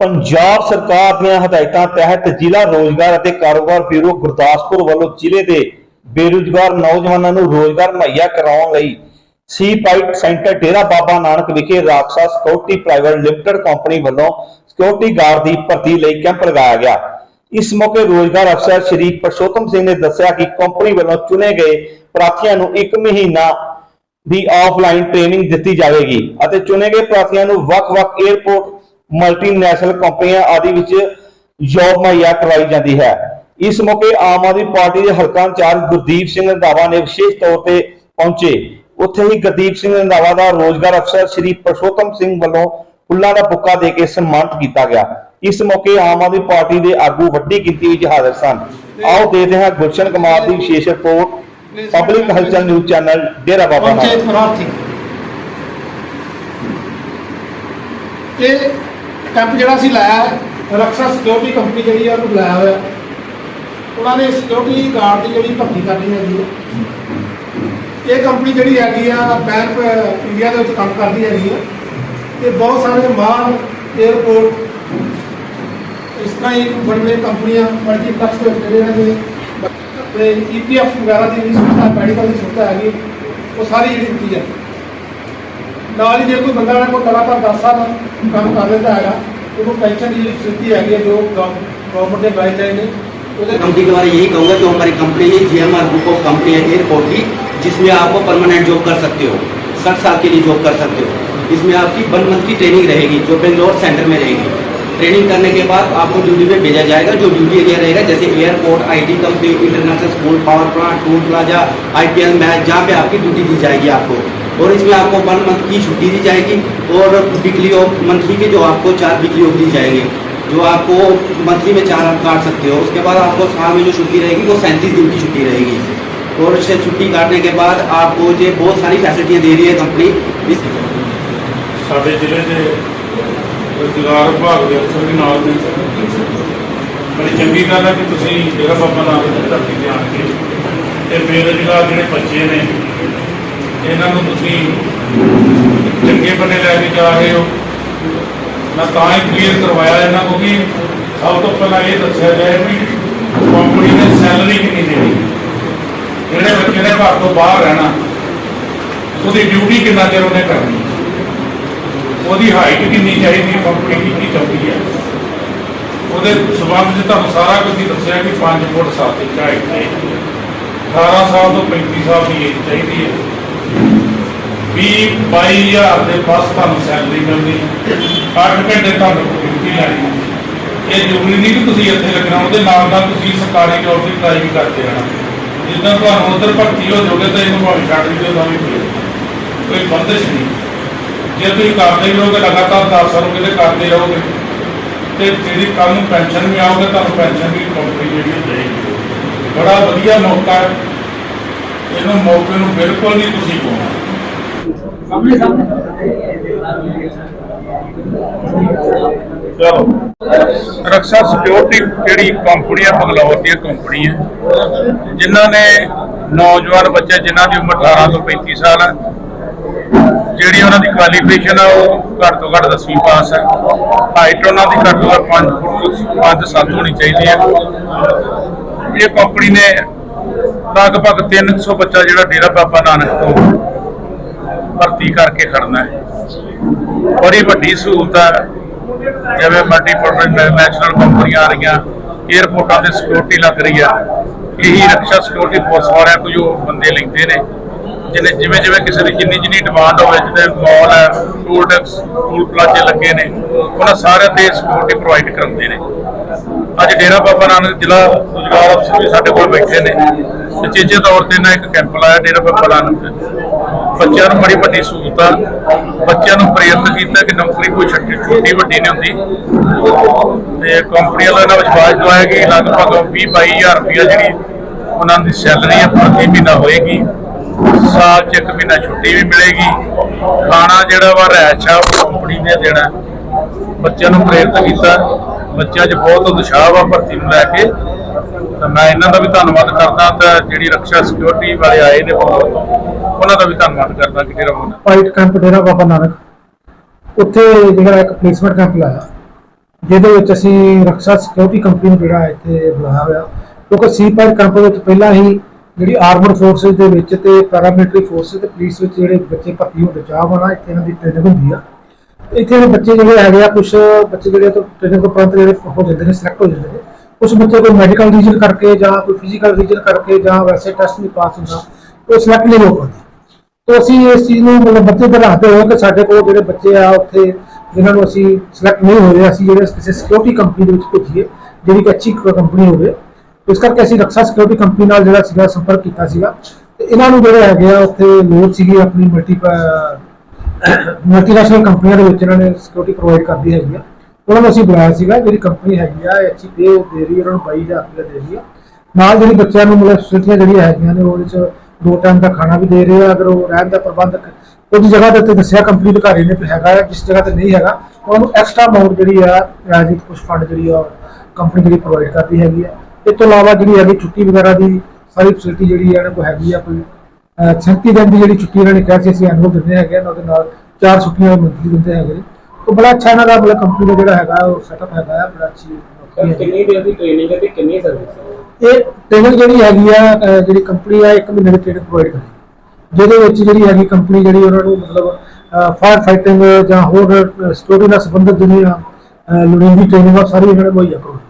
ਪੰਜਾਬ ਸਰਕਾਰ ਦੀਆਂ ਹਦਾਇਤਾਂ ਤਹਿਤ ਜ਼ਿਲ੍ਹਾ ਰੋਜ਼ਗਾਰ ਅਤੇ ਕਾਰੋਬਾਰ ਬਿਊਰੋ ਗੁਰਦਾਸਪੁਰ ਵੱਲੋਂ ਜ਼ਿਲ੍ਹੇ ਦੇ ਬੇਰੁਜ਼ਗਾਰ ਨੌਜਵਾਨਾਂ ਨੂੰ ਰੋਜ਼ਗਾਰ ਮੁਹੱਈਆ ਕਰਾਉਣ ਲਈ C PYTE centre Dera Baba Nanak ਵਿਖੇ Raksha security private limited company ਵੱਲੋਂ ਸਿਕਿਉਰਿਟੀ ਗਾਰਡ ਦੀ ਭਰਤੀ ਲਈ ਕੈਂਪ ਲਗਾਇਆ ਗਿਆ। ਇਸ ਮੌਕੇ ਰੋਜ਼ਗਾਰ ਅਫਸਰ ਸ਼੍ਰੀ ਪਰਸ਼ੋਤਮ ਸਿੰਘ ਨੇ ਦੱਸਿਆ ਕਿ ਕੰਪਨੀ ਵੱਲੋਂ ਚੁਣੇ ਗਏ ਪ੍ਰਾਰਥੀਆਂ ਨੂੰ 1 ਮਹੀਨਾ ਦੀ ਆਫਲਾਈਨ ਟ੍ਰੇਨਿੰਗ ਦਿੱਤੀ ਜਾਵੇਗੀ ਅਤੇ ਚੁਣੇ ਗਏ ਪ੍ਰਾਰਥੀਆਂ ਨੂੰ ਵੱਖ-ਵੱਖ 에ਅਰਪੋਰਟ ਮਲਟੀਨੈਸ਼ਨਲ ਕੰਪਨੀਆਂ ਆਦਿ ਵਿੱਚ ਜੌਬ ਮੁਹੱਈਆ ਕਰਵਾਈ ਜਾਂਦੀ ਹੈ। ਇਸ ਮੌਕੇ ਆਮ ਆਦਮੀ ਪਾਰਟੀ ਦੇ ਹਲਕਾ ਇੰਚਾਰਜ ਗੁਰਦੀਪ ਸਿੰਘ ਰੰਧਾਵਾ ਨੇ ਵਿਸ਼ੇਸ਼ ਤੌਰ ਤੇ ਪਹੁੰਚੇ। ਉੱਥੇ ਹੀ ਗੁਰਦੀਪ ਸਿੰਘ ਰੰਧਾਵਾ ਦਾ ਰੋਜ਼ਗਾਰ ਅਫਸਰ ਸ਼੍ਰੀ ਪਰਸ਼ੋਤਮ ਸਿੰਘ ਵੱਲੋਂ ਫੁੱਲਾਂ ਦਾ ਬੁੱਕਾ ਦੇ ਕੇ ਸਨਮਾਨਿਤ ਕੀਤਾ ਗਿਆ। ਇਸ ਮੌਕੇ ਆਮ ਆਦਮੀ ਪਾਰਟੀ ਦੇ ਆਗੂ ਵੱਡੀ ਗਿਣਤੀ ਵਿੱਚ ਹਾਜ਼ਰ ਸਨ। ਆਓ ਦੇਖਦੇ ਹਾਂ ਗੁਲਸ਼ਨ ਕੁਮਾਰ ਦੀ ਵਿਸ਼ੇਸ਼ report. Public Halchal news channel, Dera Baba Nanak. ਇਹ ਕੈਂਪ ਜਿਹੜਾ ਅਸੀਂ ਲਾਇਆ ਹੈ, ਰਕਸ਼ਾ ਸਿਕਿਉਰਿਟੀ ਕੰਪਨੀ ਜਿਹੜੀ ਆ ਉਹਨੂੰ ਬੁਲਾਇਆ ਹੋਇਆ। ਉਹਨਾਂ ਨੇ ਸਿਕਿਉਰਿਟੀ ਗਾਰਡ ਦੀ ਜਿਹੜੀ ਭਰਤੀ ਕਰਨੀ ਹੈਗੀ ਹੈ ਇਹ ਕੰਪਨੀ ਜਿਹੜੀ ਹੈਗੀ ਆ ਬੈਂਕ ਇੰਡੀਆ ਦੇ ਵਿੱਚ ਕੰਮ ਕਰਦੀ ਹੈਗੀ ਆ। ਤੇ ਬਹੁਤ ਸਾਰੇ ਮਾਲ 에어ਪੋਰਟ ਇਸ ਤਰ੍ਹਾਂ ਹੀ ਬੜੀ ਕੰਪਨੀਆਂ ਮਲਟੀਪਲੈਕਸ ਦੇ ਜਿਹੜੇ ਹੈਗੇ ਤੇ ਈਪੀਐਫ ਵਗੈਰਾ ਦੀ ਵੀ ਸੁਵਿਧਾ ਮੈਡੀਕਲ ਦੀ ਸੁਵਿਧਾ ਹੈਗੀ ਉਹ ਸਾਰੀ ਜਿਹੜੀ ਦਿੱਤੀ ਹੈ ਨਾਲ ਹੀ ਜੇ ਕੋਈ ਬੰਦਾ ਨਾ ਕੋਈ ਲਗਾਤਾਰ 10 ਸਾਲ ਕੰਮ ਕਰ ਲੈਂਦਾ ਹੈਗਾ ਉਹਨੂੰ ਪੈਨਸ਼ਨ ਦੀ ਜਿਹੜੀ ਸਥਿਤੀ ਹੈਗੀ ਹੈ ਜੋ ਗਵਰਨਮੈਂਟ ਦੇ ਗਾਈਡਲਾਈਨ ਨੇ ਉਹਦੇ कंपनी के बारे में यही कहूंगा जो हमारी कंपनी है G M R group of company है एयरपोर्ट की जिसमें आपको परमानेंट जॉब कर सकते हो साठ साल के लिए जॉब कर सकते हो इसमें आपकी वन मंथ की ट्रेनिंग रहेगी जो बेंगलोर सेंटर में रहेगी ट्रेनिंग करने के बाद आपको ड्यूटी पे भेजा जाएगा जो ड्यूटी एरिया रहेगा जैसे airport IT company international school power plant toll plaza IPL match जहाँ पे आपकी ड्यूटी दी जाएगी आपको और इसमें आपको वन मंथ की छुट्टी दी जाएगी और वीकली ऑफ मंथली के जो आपको चार वीकली ऑफ दी जाएंगे जो आपको मंथली में चार आप काट सकते हो उसके बाद आपको साल में जो छुट्टी रहेगी वो सैंतीस दिन की छुट्टी रहेगी और इससे छुट्टी काटने के बाद आपको ये बहुत सारी फैसिलिटियाँ दे रही है कंपनी इस ਸਾਡੇ ਜ਼ਿਲ੍ਹੇ ਦੇ ਰੁਜ਼ਗਾਰ ਵਿਭਾਗ ਦੇ ਅਫਸਰ ਵੀ ਨਾਲ ਨੇ ਬੜੀ ਚੰਗੀ ਗੱਲ ਹੈ ਕਿ ਤੁਸੀਂ ਡੇਰਾ ਬਾਬਾ ਨਾਨਕ ਦੀ ਧਰਤੀ ਤੇ ਆਣ ਕੇ ਤੇ ਬੇਰੁਜ਼ਗਾਰ ਜਿਹੜੇ ਬੱਚੇ ਨੇ ਇਹਨਾਂ ਨੂੰ ਤੁਸੀਂ ਚੰਗੇ ਬੰਨੇ ਲੈ ਕੇ ਜਾ ਰਹੇ ਹੋ। ਮੈਂ ਤਾਂ ਹੀ ਕਲੀਅਰ ਕਰਵਾਇਆ ਇਹਨਾਂ ਨੂੰ ਕਿ ਸਭ ਤੋਂ ਪਹਿਲਾਂ ਇਹ ਦੱਸਿਆ ਜਾਏ ਵੀ ਕੰਪਨੀ ਨੇ ਸੈਲਰੀ ਕਿੰਨੀ ਦੇਣੀ। ਜਿਹੜੇ ਬੱਚੇ ਨੇ ਘਰ ਤੋਂ ਬਾਹਰ ਰਹਿਣਾ, ਉਹਦੀ ਡਿਊਟੀ ਕਿੰਨਾ ਚਿਰ ਉਹਨੇ ਕਰਨੀ। ਉਹਦੀ ਹਾਈਟ ਕਿੰਨੀ ਚਾਹੀਦੀ ਹੈ ਕੰਪਨੀ ਕਿੰਨੀ ਚਾਹੀਦੀ ਹੈ। ਉਹਦੇ ਸਬੰਧ ਵਿੱਚ ਤੁਹਾਨੂੰ ਸਾਰਾ ਕੁਝ ਹੀ ਦੱਸਿਆ ਕਿ 5 ਫੁੱਟ 7 ਇੰਚ ਹਾਈਟ ਚਾਹੀਦੀ ਹੈ 18 ਸਾਲ ਤੋਂ 35 ਸਾਲ ਦੀ ਏਜ ਚਾਹੀਦੀ ਹੈ। 20 22000 ਦੇ ਪਾਸ ਤੁਹਾਨੂੰ ਸੈਲਰੀ ਮਿਲਣੀ। ਹੈ 8 ਘੰਟੇ ਤੁਹਾਨੂੰ ਡਿਊਟੀ ਲੈਣੀ ਹੈ ਇਹ ਜ਼ਰੂਰੀ ਨਹੀਂ ਕਿ ਤੁਸੀਂ ਇੱਥੇ ਲੱਗਣਾ, ਉਹਦੇ ਨਾਲ ਨਾਲ ਤੁਸੀਂ ਸਰਕਾਰੀ ਜੋਬ ਦੀ ਟਰਾਈ ਵੀ ਕਰਦੇ ਰਹਿਣਾ। ਜਿੱਦਾਂ ਤੁਹਾਨੂੰ ਉਧਰ ਭਰਤੀ ਹੋ ਜਾਓਗੇ ਤਾਂ ਇਹਨੂੰ ਭਾਵੇਂ ਛੱਡ ਦਿਓ, ਤਾਂ ਵੀ ਕੋਈ ਕੋਈ ਬੰਦਸ਼ ਨਹੀਂ। ਜੇ ਤੁਸੀਂ ਕਰਦੇ ਹੀ ਰਹੋਗੇ, ਲਗਾਤਾਰ 10 ਸਾਲ ਕਿਤੇ ਕਰਦੇ ਰਹੋਗੇ, ਤੇ ਜਿਹੜੀ ਕੱਲ ਨੂੰ ਪੈਨਸ਼ਨ ਵੀ ਆਉਗੇ ਤੁਹਾਨੂੰ ਪੈਨਸ਼ਨ ਵੀ ਕੰਪਨੀ ਜਿਹੜੀ ਉਹ ਦੇਗੀ ਬੜਾ ਵਧੀਆ ਮੌਕਾ ਹੈ। ਇਹਨੂੰ ਮੌਕੇ ਨੂੰ ਬਿਲਕੁਲ ਨਹੀਂ ਤੁਸੀਂ ਪਾਉਣਾ ਚਲੋ ਰਕਸ਼ਾ ਸਿਕਿਉਰਿਟੀ ਜਿਹੜੀ ਕੰਪਨੀ ਹੈ, ਬੰਗਲੌਰ ਦੀ ਕੰਪਨੀ ਹੈ। ਜਿਨ੍ਹਾਂ ਨੇ ਨੌਜਵਾਨ ਬੱਚੇ ਜਿਨ੍ਹਾਂ ਦੀ ਉਮਰ 18 ਤੋਂ 35 ਸਾਲ ਹੈ, ਜਿਹੜੀ ਉਹਨਾਂ ਦੀ ਕੁਆਲੀਫਿਕੇਸ਼ਨ ਆ ਉਹ ਘੱਟ ਤੋਂ ਘੱਟ 10ਵੀਂ ਪਾਸ ਹੈ। ਹਾਈਟ ਉਹਨਾਂ ਦੀ ਘੱਟ ਤੋਂ ਘੱਟ 5 ਫੁੱਟ 5 7 ਹੋਣੀ ਚਾਹੀਦੀ ਹੈ। ਇਹ ਕੰਪਨੀ ਨੇ ਲਗਭਗ 300 ਬੱਚਾ ਜਿਹੜਾ ਡੇਰਾ ਬਾਬਾ ਨਾਨਕ ਤੋਂ ਭਰਤੀ ਕਰਕੇ ਖੜਨਾ ਹੈ। ਬੜੀ ਵੱਡੀ ਸਹੂਲਤ ਹੈ। ਜਿਵੇਂ ਮਲਟੀਪਲ ਨੈਸ਼ਨਲ ਕੰਪਨੀਆਂ ਆ ਰਹੀਆਂ 에ਅਰਪੋਰਟਾਂ ਤੇ ਸਿਕਿਉਰਿਟੀ ਲੱਗ ਰਹੀ ਹੈ। ਇਹੀ ਰਕਸ਼ਾ ਸਿਕਿਉਰਿਟੀ ਫੋਰਸ ਵਾਲਿਆਂ ਕੋਈ ਉਹ ਬੰਦੇ ਲੈਂਦੇ ਨੇ। ਜਿਹਨੇ ਜਿਵੇਂ ਜਿਵੇਂ ਕਿਸੇ ਦੀ ਜਿੰਨੀ ਜਿੰਨੀ ਡਿਮਾਂਡ ਹੋਵੇ ਜਿੱਦਾਂ ਮਾਲ ਹੈ ਟੂਲ ਟੈਕਸ ਟੂਲ ਪਲਾਜ਼ੇ ਲੱਗੇ ਨੇ, ਉਹਨਾਂ ਸਾਰਿਆਂ ਤੇ ਸਿਕਿਉਰਿਟੀ ਪ੍ਰੋਵਾਈਡ ਕਰਾਉਂਦੇ ਨੇ। ਅੱਜ ਡੇਰਾ ਬਾਬਾ ਨਾਨਕ ਜ਼ਿਲ੍ਹਾ ਰੁਜ਼ਗਾਰ ਅਫਸਰ ਵੀ ਸਾਡੇ ਕੋਲ ਬੈਠੇ ਨੇ। ਤੇ ਚੇਚੇ ਤੌਰ ਤੇ ਨਾ ਇੱਕ ਕੈਂਪ ਲਾਇਆ ਡੇਰਾ ਬਾਬਾ ਨਾਨਕ ਬੱਚਿਆਂ ਨੂੰ ਬੜੀ ਵੱਡੀ ਸਹੂਲਤ ਆ। ਬੱਚਿਆਂ ਨੂੰ ਪ੍ਰੇਰਿਤ ਕੀਤਾ ਕਿ ਨੌਕਰੀ ਕੋਈ ਛੱਟੀ ਛੋਟੀ ਵੱਡੀ ਨਹੀਂ ਹੁੰਦੀ। ਤੇ ਕੰਪਨੀ ਵਾਲਿਆਂ ਨੇ ਵਿਸ਼ਵਾਸ ਦਵਾਇਆ ਕਿ ਲਗਭਗ 20 22000 ਰੁਪਇਆ ਜਿਹੜੀ ਉਹਨਾਂ ਦੀ ਸੈਲਰੀ ਹੈ ਪ੍ਰਤੀ ਮਹੀਨਾ ਹੋਏਗੀ। ਸਾਲ ਚ ਇੱਕ ਮਹੀਨਾ ਛੁੱਟੀ ਵੀ ਮਿਲੇਗੀ। ਖਾਣਾ ਜਿਹੜਾ ਵਾ ਰਹਿਸ਼ ਕੰਪਨੀ ਨੇ ਦੇਣਾ। ਬੱਚਿਆਂ ਨੂੰ ਪ੍ਰੇਰਿਤ ਕੀਤਾ। ਬੱਚਿਆਂ 'ਚ ਬਹੁਤ ਉਤਸ਼ਾਹ ਵਾ ਭਰਤੀ ਨੂੰ ਲੈ ਕੇ। ਤਾਂ ਮੈਂ ਇਹਨਾਂ ਦਾ ਵੀ ਧੰਨਵਾਦ ਕਰਦਾ। ਤਾਂ ਜਿਹੜੀ ਰੱਖਿਆ ਸਿਕਿਉਰਿਟੀ ਵਾਲੇ ਆਏ ਨੇ ਬਹੁਤ। ਉਹਨਾਂ ਦਾ ਵੀ ਧੰਨਵਾਦ ਕਰਦਾ ਕਿ ਜਿਹੜਾ ਉਹਨਾਂ ਪਾਈਟ ਕੈਂਪ ਡੇਰਾ ਬਾਬਾ ਨਾਨਕ। ਉੱਥੇ ਜਿਹੜਾ ਇੱਕ ਪਲੇਸਮੈਂਟ ਕੈਂਪ ਲਾਇਆ। ਜਿਹਦੇ ਵਿੱਚ ਅਸੀਂ ਰਕਸ਼ਾ ਸਿਕਿਉਰਿਟੀ ਕੰਪਨੀ ਨੂੰ ਜਿਹੜਾ ਇੱਥੇ ਬੁਲਾਇਆ ਹੋਇਆ। ਕਿਉਂਕਿ ਸੀ ਪਾਈਟ ਕੈਂਪ ਵਿੱਚ ਪਹਿਲਾਂ ਹੀ ਜਿਹੜੀ ਆਰਮਡ ਫੋਰਸਿਸ ਦੇ ਵਿੱਚ ਤੇ ਪੈਰਾਮਿਲਟਰੀ ਫੋਰਸਿਸ ਤੇ ਪੁਲਿਸ ਵਿੱਚ ਜਿਹੜੇ ਬੱਚੇ ਭਰਤੀ ਹੁੰਦੇ ਚਾਹ ਬਣਾ ਇੱਥੇ ਇਹਨਾਂ ਦੀ ਟ੍ਰੇਨਿੰਗ ਹੁੰਦੀ ਆ। ਇੱਥੇ ਦੇ ਬੱਚੇ ਜਿਹੜੇ ਹੈਗੇ ਆ ਕੁਝ ਬੱਚੇ ਜਿਹੜੇ ਤੋਂ ਟ੍ਰੇਨਿੰਗ ਤੋਂ ਉਪਰੰਤ ਜਿਹੜੇ ਹੋ ਜਾਂਦੇ ਨੇ ਸਿਲੈਕਟ ਹੋ ਜਾਂਦੇ ਨੇ। ਕੁਝ ਬੱਚੇ ਕੋਈ ਮੈਡੀਕਲ ਰੀਜਨ ਕਰਕੇ ਜਾਂ ਕੋਈ ਫਿਜ਼ੀਕਲ ਰੀਜਨ ਕਰਕੇ ਜਾਂ ਵੈਸੇ ਟੈਸਟ ਨਹੀਂ ਪਾਸ ਹੁੰਦਾ, ਉਹ ਸਿਲੈਕਟ ਨਹੀਂ ਹੋ ਪਾਉਂਦੇ। ਤੋ ਅਸੀਂ ਇਸ ਚੀਜ਼ ਨੂੰ ਮਤਲਬ ਬੱਚੇ ਤੇ ਰੱਖਦੇ ਹੋਏ ਕਿ ਸਾਡੇ ਕੋਲ ਜਿਹੜੇ ਬੱਚੇ ਆ ਉੱਥੇ, ਜਿਨ੍ਹਾਂ ਨੂੰ ਅਸੀਂ ਸਿਲੈਕਟ ਨਹੀਂ ਹੋਏ ਅਸੀਂ ਜਿਹੜੇ ਕਿਸੇ ਸਿਕਿਉਰਿਟੀ ਕੰਪਨੀ ਦੇ ਵਿੱਚ ਭੇਜੀਏ, ਜਿਹੜੀ ਕਿ ਅੱਛੀ ਕੰਪਨੀ ਹੋਵੇ। ਇਸ ਕਰਕੇ ਅਸੀਂ ਰਕਸ਼ਾ ਸਿਕਿਉਰਿਟੀ ਕੰਪਨੀ ਨਾਲ ਜਿਹੜਾ ਸੀਗਾ ਸੰਪਰਕ ਕੀਤਾ ਸੀਗਾ। ਤੇ ਇਹਨਾਂ ਨੂੰ ਜਿਹੜੇ ਹੈਗੇ ਆ, ਉੱਥੇ ਲੋੜ ਸੀਗੀ ਆਪਣੀ ਮਲਟੀ ਮਲਟੀਨੈਸ਼ਨਲ ਕੰਪਨੀਆਂ ਦੇ ਵਿੱਚ ਇਹਨਾਂ ਨੇ ਸਿਕਿਉਰਿਟੀ ਪ੍ਰੋਵਾਈਡ ਕਰਦੀ ਹੈਗੀ ਆ। ਉਹਨਾਂ ਨੂੰ ਅਸੀਂ ਬੁਲਾਇਆ ਸੀਗਾ, ਜਿਹੜੀ ਕੰਪਨੀ ਹੈਗੀ ਆ, ਇਹ ਅੱਛੀ ਪੇ ਦੇ ਰਹੀ ਹੈ ਉਹਨਾਂ ਨੂੰ 22000 ਰੁਪਏ ਦੇ ਰਹੀ ਆ। ਨਾਲ ਜਿਹੜੀ ਬੱਚਿਆਂ ਨੂੰ ਮਤਲਬ ਫੈਸਿਲਿਟੀਆਂ ਜਿਹੜੀਆਂ ਹੈਗੀਆਂ ਨੇ, ਉਹਦੇ ਚ ਦੋ ਟਾਈਮ ਦਾ ਖਾਣਾ ਵੀ ਦੇ ਰਹੇ ਆ ਅਗਰ ਉਹ ਰਹਿਣ ਦਾ ਪ੍ਰਬੰਧ ਕੁਝ ਜਗ੍ਹਾ ਉੱਤੇ ਦੱਸਿਆ ਕੰਪਨੀ ਅਧਿਕਾਰੀ ਨੇ ਵੀ ਹੈਗਾ ਜਿਸ ਜਗ੍ਹਾ ਤੇ ਨਹੀਂ ਹੈਗਾ ਉਹਨਾਂ ਨੂੰ ਐਕਸਟਰਾ ਅਮਾਉਂਟ ਜਿਹੜੀ ਆ ਰਾਜੀਤ ਕੁਝ ਫੰਡ ਜਿਹੜੀ ਆ ਕੰਪਨੀ ਜਿਹੜੀ ਪ੍ਰੋਵਾਈਡ ਕਰਦੀ ਹੈਗੀ ਆ। ਇਸ ਤੋਂ ਇਲਾਵਾ ਜਿਹੜੀ ਹੈਗੀ ਛੁੱਟੀ ਵਗੈਰਾ ਦੀ ਸਾਰੀ ਫੈਸਿਲਿਟੀ ਜਿਹੜੀ ਆ ਇਹਨਾਂ ਕੋਲ ਹੈਗੀ ਆ ਕੋਈ 36 ਦਿਨ ਦੀ ਜਿਹੜੀ ਛੁੱਟੀ ਇਹਨਾਂ ਨੇ ਕਿਹਾ ਸੀ ਅਸੀਂ ਐਨੂਅਲ ਦਿੰਦੇ ਹੈਗੇ ਆ ਉਹਦੇ ਨਾਲ ਚਾਰ ਛੁੱਟੀਆਂ ਮੰਥਲੀ ਦਿੰਦੇ ਹੈਗੇ ਨੇ। ਤਾਂ ਬੜਾ ਅੱਛਾ ਇਹਨਾਂ ਦਾ ਮਤਲਬ ਕੰਪਨੀ ਦਾ ਜਿਹੜਾ ਹੈਗਾ ਉਹ ਸੈਟਅਪ ਹੈਗਾ ਬੜਾ ਅੱਛੀ। ਕਿੰਨੀ ਦੇਰ ਦੀ ਟ੍ਰੇਨਿੰਗ ਹੈ ਤੇ ਕਿੰਨੀ ਸਰਵਿਸ ਹੈ? ਇਹ ਟ੍ਰੇਨਿੰਗ ਜਿਹੜੀ ਹੈਗੀ ਆ, ਅਹ, ਜਿਹੜੀ ਕੰਪਨੀ ਆ, ਇੱਕ ਮਹੀਨੇ ਦੀ ਟ੍ਰੇਨਿੰਗ ਪ੍ਰੋਵਾਈਡ ਕਰਦੀ। ਜਿਹਦੇ ਵਿੱਚ ਜਿਹੜੀ ਹੈਗੀ ਕੰਪਨੀ ਜਿਹੜੀ ਉਹਨਾਂ ਨੂੰ ਮਤਲਬ ਫਾਇਰ ਫਾਈਟਿੰਗ ਜਾਂ ਹੋਰ ਸਿਕਿਉਰਿਟੀ ਨਾਲ ਸੰਬੰਧਿਤ ਜਿਹੜੀਆਂ, ਅਹ, ਲੋੜੀਂਦੀ ਟ੍ਰੇਨਿੰਗ ਆ, ਉਹ ਸਾਰੀ ਇਹਨਾਂ ਨੇ ਮੁਹੱਈਆ ਕਰਵਾਉਣੀ